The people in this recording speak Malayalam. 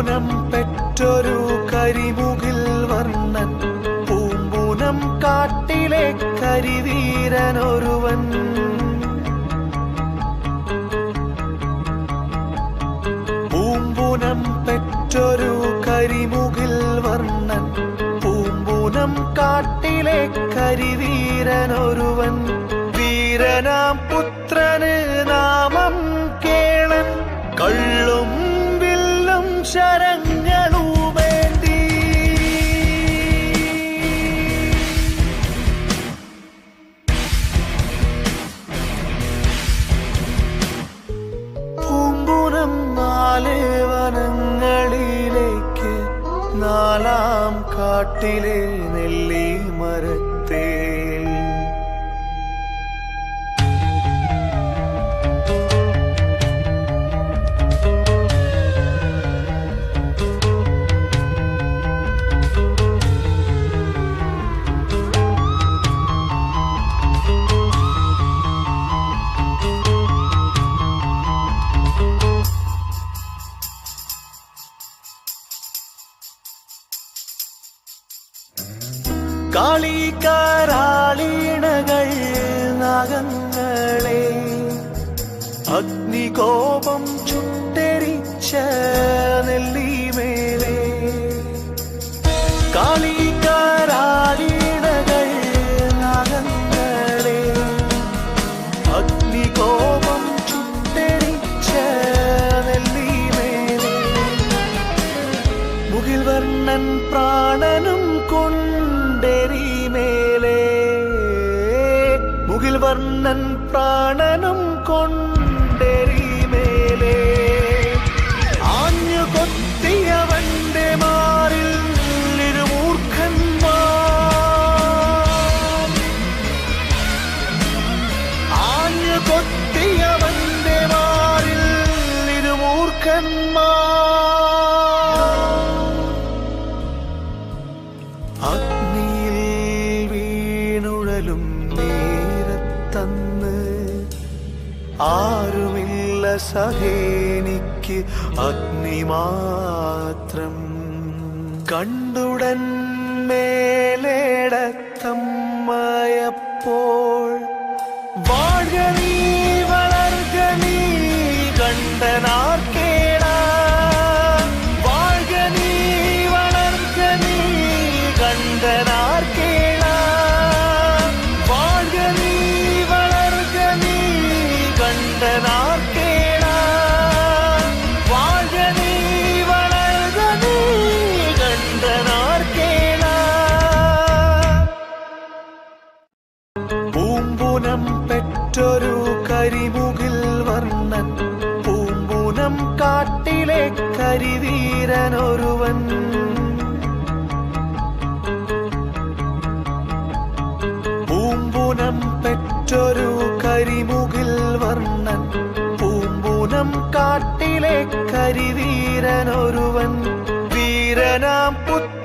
പൂമ്പുനം പെറ്റൊരു കരിമുകിൽ വർണൻ. പൂമ്പൂനം കാട്ടിലെ കരിവീരനൊരുവൻ. പൂമ്പൂനം പെറ്റൊരു കരിമുകിൽ വർണൻ. പൂമ്പൂനം കാട്ടിലെ കരിവീരനൊരുവൻ. വീരനാം പുത്രന് വില്ലും ശരങ്ങളുമേന്തി പൂമ്പുനം നാല് വനങ്ങളിലേക്ക് നാലാം കാട്ടിലെ നെല്ലി മരത്തേ കാളികാരാളീണകൾ നാഗങ്ങളെ അഗ്നികോപം ചുട്ടെരിച്ച നെല്ലിമേലെ. കാളികാരാളീണകൾ നാഗങ്ങളെ അഗ്നികോപം ചുട്ടെരിച്ച നെല്ലിമേലെ. മുകിൽ വർണൻ പ്രാണനും വർണൻ പ്രാണനും കൊണ്ടെരിമേലെ ആഞ്ഞു കൊത്തിയവന്റെ മാറിൽ ഇരുമൂർഖന്മാർ ആഞ്ഞു കൊത്തിയവന്റെ മാറിൽ ഇരുമൂർഖന്മാർ ആരുമില്ല സഹേനിക്ക് അഗ്നി മാത്രം. കണ്ടുടൻ മേലേടത്തമ്മയപ്പോൾ കണ്ടനാർക്കേട പൂമ്പുനം പെറ്റൊരു കരിമുകിൽ പൂമ്പുനം പെറ്റൊരു കരിമുകിൽ പൂമ്പുനം കാട്ടിലെ കരിവീരനൊരുവൻ വീരനാം പുത്ര